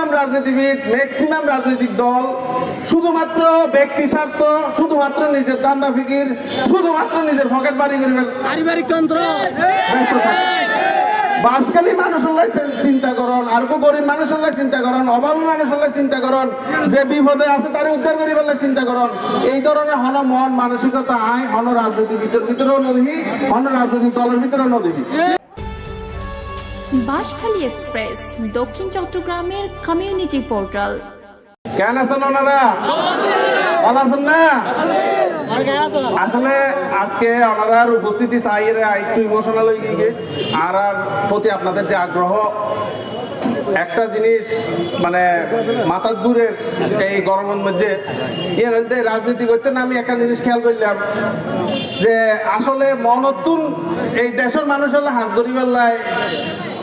Maximum রাজনীতিবিদ maximum রাজনৈতিক দল শুধুমাত্র ব্যক্তি স্বার্থ শুধুমাত্র নিজের দান্দা ফিকির শুধুমাত্র নিজের পকেট বাড়ি করিবার পারিবারিক তন্ত্র ব্যস্ত থাকে। বাসকালী মানুষ চিন্তা করন আর কো গরিব মানুষ চিন্তা করন অভাবী মানুষ চিন্তা করন যে বিপদে আছে তারে উদ্ধার করি বলে চিন্তা করন। এই ধরনের হন মন মানসিকতা আয় হন রাজনীতির ভিতর ভিতরেও নদী হন রাজনৈতিক দলের ভিতরেও নদী। বাঁশখালী এক্সপ্রেস, দক্ষিণ চট্টগ্রামের কমিউনিটি পোর্টাল কেন আছেন ওনারা? ভালো আছেন না? আসলে আজকে ওনারার উপস্থিতি চাই একটু ইমোশনাল হয়ে গিয়ে আর আর প্রতি আপনাদের যে আগ্রহ, একটা জিনিস মানে মাথার দূরের এই গরমের মধ্যে ইয়ে বলতে রাজনীতি করতে না আমি একটা জিনিস খেয়াল করলাম, যে আসলে মনতুন এই দেশের মানুষ হলে করি বেলায়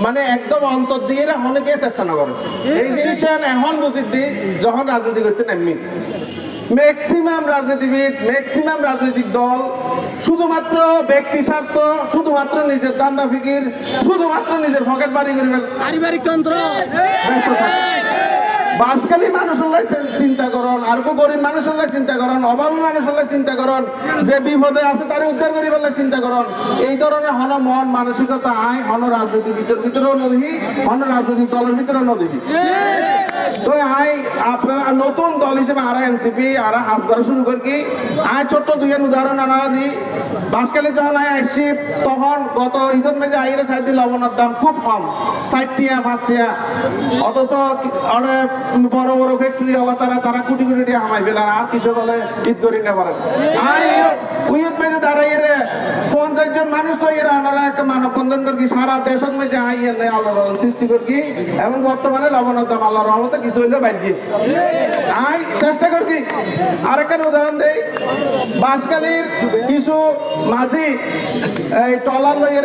মানে একদম অন্তর দিয়ে এরা অনেকে চেষ্টা না করে। এই জিনিসটা এখন বুঝি দি যখন রাজনীতি করতে নেমনি ম্যাক্সিমাম রাজনীতিবিদ ম্যাক্সিমাম রাজনৈতিক দল শুধুমাত্র ব্যক্তি স্বার্থ শুধুমাত্র নিজের দান্দা ফিকির শুধুমাত্র নিজের পকেট বাড়ি করিবেন পারিবারিক তন্ত্র। ব্যস্ত থাকে বাসকালী মানুষ হলে চিন্তা করন, আর গরিব মানুষ হলে চিন্তা করন, অভাবী মানুষ হলে চিন্তা করন, যে বিপদে আছে তারে উদ্ধার করি বলে চিন্তা করন। এই ধরনের হন মন মানসিকতা, আয় হন রাজনীতির ভিতর ভিতরেও নদী, হন রাজনৈতিক দলের ভিতরেও নদী। তো আই আপনারা নতুন দল হিসেবে আরা এনসিপি, আরা হাজ করা শুরু করি কি? আয় ছোট্ট দুই উদাহরণ আনা দি। বাসকালে যখন আয় আসছি, তখন গত ঈদের মেজে আইরে সাইড লবণের দাম খুব কম, ষাট টিয়া, পাঁচ টিয়া। অথচ বড় বড় ফ্যাক্টরি হওয়া তারা তারা কোটি কোটি টিয়া হামাই ফেলার আর কৃষক হলে ঈদ করি না পারে আই উইয়ত মেজে দাঁড়াই রে। পঞ্চাশ জন মানুষ তো এরা আনারা একটা মানব বন্ধন করি সারা দেশত মেজে আই এনে আল্লাহ সৃষ্টি করি এবং বর্তমানে লবণের দাম আল্লাহ রহমতে কিছু হইলেও বাইর গিয়ে আই, চেষ্টা করি আরেকটা উদাহরণ দেই। বাঁশকালীর কিছু মাঝি, এই টলার লইয়ে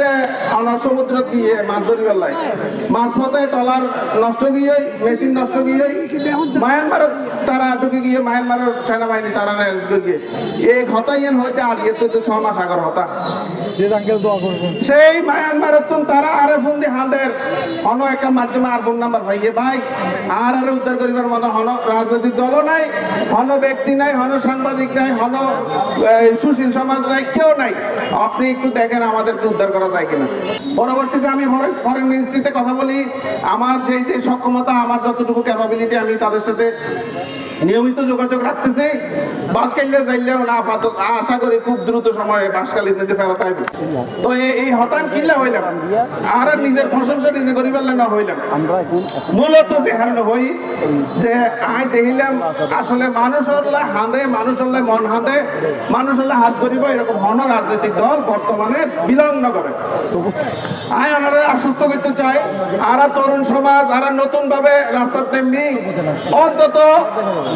অনার সমুদ্র গিয়ে মাছ ধরি বেলায় মাছ পথে টলার নষ্ট গিয়ে, মেশিন নষ্ট গিয়ে মায়ানমারত তারা ঢুকে গিয়ে মায়ানমারের সেনাবাহিনী তারা অ্যারেস্ট করে গিয়ে এই হতা ইয়েন হইতে আজকে তো ছ মাস আগর হতা। সেই মায়ানমারত তুন তারা আরে ফোন দি হাঁদের অন একটা মাধ্যমে আর ফোন নাম্বার পাইয়ে ভাই আর আরে উদ্ধার করিবার মতো হন রাজনৈতিক দলও নাই হন ব্যক্তি নাই হন সাংবাদিক নাই হন সুশীল সমাজ নাই কেউ নাই। আপনি একটু দেখেন আমাদেরকে উদ্ধার করা যায় কিনা। পরবর্তীতে আমি ফরেন মিনিস্ট্রিতে কথা বলি। আমার যে যে সক্ষমতা আমার যতটুকু ক্যাপাবিলিটি আমি তাদের সাথে নিয়মিত যোগাযোগ রাখতেছি। বাসকাইলে যাইলেও না আপাতত আশা করি খুব দ্রুত সময়ে বাসকালির নিজে ফেরত আইব। তো এই- হতান কিল্লা হইলাম। আর নিজের প্রশংসা নিজে করি পারলে না হইলাম। মূলত যে হারণে হই যে আই দেখিলাম আসলে মানুষ হলে হাঁদে মানুষ হলে মন হাঁদে মানুষ হলে হাজ করিব এরকম হন রাজনৈতিক দল বর্তমানে বিলং না করে আই ওনারা আশ্বস্ত করতে চাই। আর তরুণ সমাজ আর নতুন ভাবে রাস্তার তেমনি অন্তত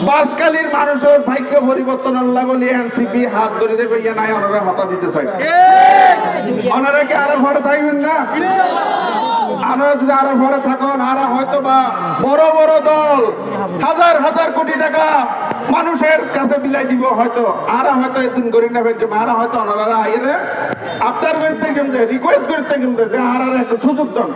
বাসকালীর মানুষের ভাগ্য পরিবর্তন আল্লাহ বলি এনসিপি হাজ করে দেবে ইয়ে নাই ওনারা হতা দিতে চাই ওনারা কি আরও ঘরে থাকবেন না? আপনারা যদি আরও ঘরে থাকুন আরা হয়তো বা বড় বড় দল হাজার হাজার কোটি টাকা মানুষের কাছে বিলাই দিব হয়তো আরা হয়তো এদিন করি না ফেলছে আরা হয়তো ওনারা আইরে আপনার করতে কিন্তু রিকোয়েস্ট করতে কিন্তু যে আর একটা সুযোগ দেন।